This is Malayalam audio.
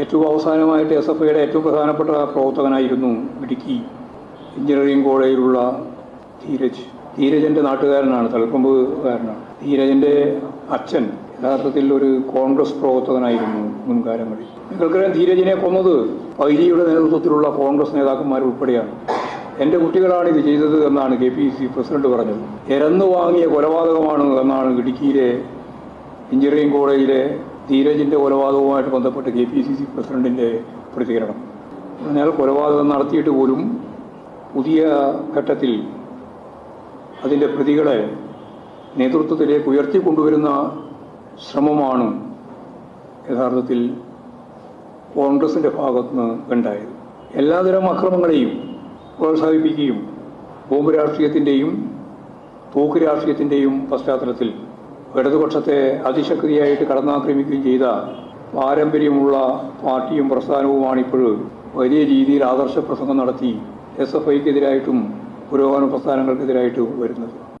ഏറ്റവും അവസാനമായിട്ട് എസ് എഫ് ഐയുടെ ഏറ്റവും പ്രധാനപ്പെട്ട പ്രവർത്തകനായിരുന്നു ഇടുക്കി എഞ്ചിനീയറിംഗ് കോളേജിലുള്ള ധീരജ്. ധീരജന്റെ നാട്ടുകാരനാണ് തളിക്കൊമ്പുകാരനാണ് ധീരജന്റെ അച്ഛൻ യഥാർത്ഥത്തിൽ ഒരു കോൺഗ്രസ് പ്രവർത്തകനായിരുന്നു മുൻകാലങ്ങളിൽ നിങ്ങൾക്കറിയാം ധീരജിനെ കൊന്നത് വൈദ്യയുടെ നേതൃത്വത്തിലുള്ള കോൺഗ്രസ് നേതാക്കന്മാർ ഉൾപ്പെടെയാണ്. എന്റെ കുട്ടികളാണ് ഇത് ചെയ്തത് എന്നാണ് കെ പി സി പ്രസിഡന്റ് പറഞ്ഞത്. എരന്നു വാങ്ങിയ കൊലപാതകമാണ് എന്നാണ് ഇടുക്കിയിലെ എഞ്ചിനീയറിംഗ് കോളേജിലെ ധീരജിന്റെ കൊലപാതകവുമായിട്ട് ബന്ധപ്പെട്ട് കെ പി സി സി പ്രസിഡന്റിന്റെ പ്രതികരണം. എന്നാൽ കൊലപാതകം നടത്തിയിട്ട് പോലും പുതിയ ഘട്ടത്തിൽ അതിന്റെ പ്രതികളെ നേതൃത്വത്തിലേക്ക് ഉയർത്തിക്കൊണ്ടുവരുന്ന ശ്രമമാണ് യഥാർത്ഥത്തിൽ കോൺഗ്രസിന്റെ ഭാഗത്തുനിന്ന് ഉണ്ടായത്. എല്ലാതരം അക്രമങ്ങളെയും പ്രോത്സാഹിപ്പിക്കുകയും ബോംബ് രാഷ്ട്രീയത്തിന്റെയും തോക്ക് രാഷ്ട്രീയത്തിന്റെയും പശ്ചാത്തലത്തിൽ ഇടതുപക്ഷത്തെ അതിശക്തിയായിട്ട് കടന്നാക്രമിക്കുകയും ചെയ്ത പാരമ്പര്യമുള്ള പാർട്ടിയും പ്രസ്ഥാനവുമാണ് ഇപ്പോൾ വലിയ രീതിയിൽ ആദർശ പ്രസംഗം നടത്തി എസ് എഫ് ഐക്കെതിരായിട്ടും പുരോഗമന പ്രസ്ഥാനങ്ങൾക്കെതിരായിട്ടും വരുന്നത്.